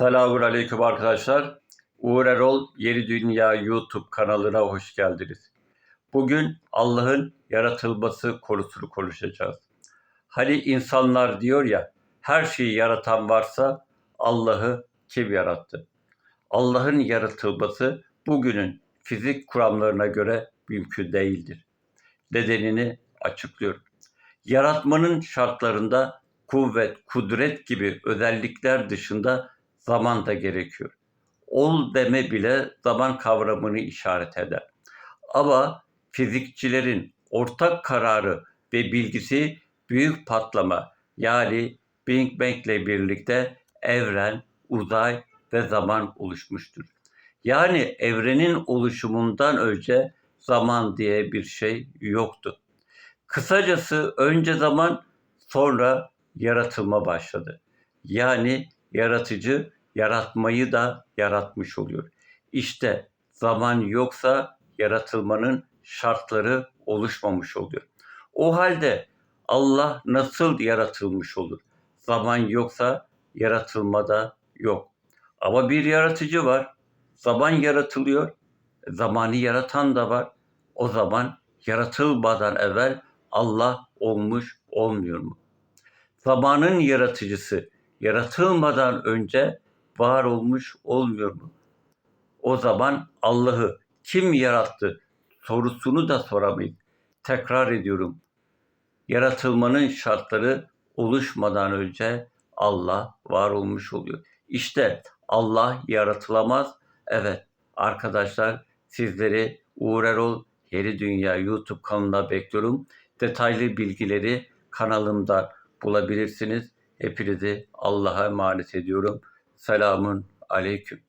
Selamun Aleyküm arkadaşlar. Uğur Erol Yeni Dünya YouTube kanalına hoş geldiniz. Bugün Allah'ın yaratılması konusunu konuşacağız. Hani insanlar diyor ya, her şeyi yaratan varsa Allah'ı kim yarattı? Allah'ın yaratılması bugünün fizik kuramlarına göre mümkün değildir. Nedenini açıklıyorum. Yaratmanın şartlarında kuvvet, kudret gibi özellikler dışında zaman da gerekiyor. Ol deme bile zaman kavramını işaret eder. Ama fizikçilerin ortak kararı ve bilgisi büyük patlama yani Big Bang ile birlikte evren, uzay ve zaman oluşmuştur. Yani evrenin oluşumundan önce zaman diye bir şey yoktu. Kısacası önce zaman sonra yaratılma başladı. Yani yaratıcı yaratmayı da yaratmış oluyor. İşte zaman yoksa yaratılmanın şartları oluşmamış oluyor. O halde Allah nasıl yaratılmış olur? Zaman yoksa yaratılmada yok. Ama bir yaratıcı var. Zaman yaratılıyor. Zamanı yaratan da var. O zaman yaratılmadan evvel Allah olmuş olmuyor mu? Zamanın yaratıcısı yaratılmadan önce var olmuş olmuyor mu? O zaman Allah'ı kim yarattı sorusunu da soramayız. Tekrar ediyorum. Yaratılmanın şartları oluşmadan önce Allah var olmuş oluyor. İşte Allah yaratılamaz. Evet arkadaşlar sizleri Uğur Erol Yeni Dünya YouTube kanalına bekliyorum. Detaylı bilgileri kanalımda bulabilirsiniz. Hepinizi Allah'a emanet ediyorum. Selamun Aleyküm.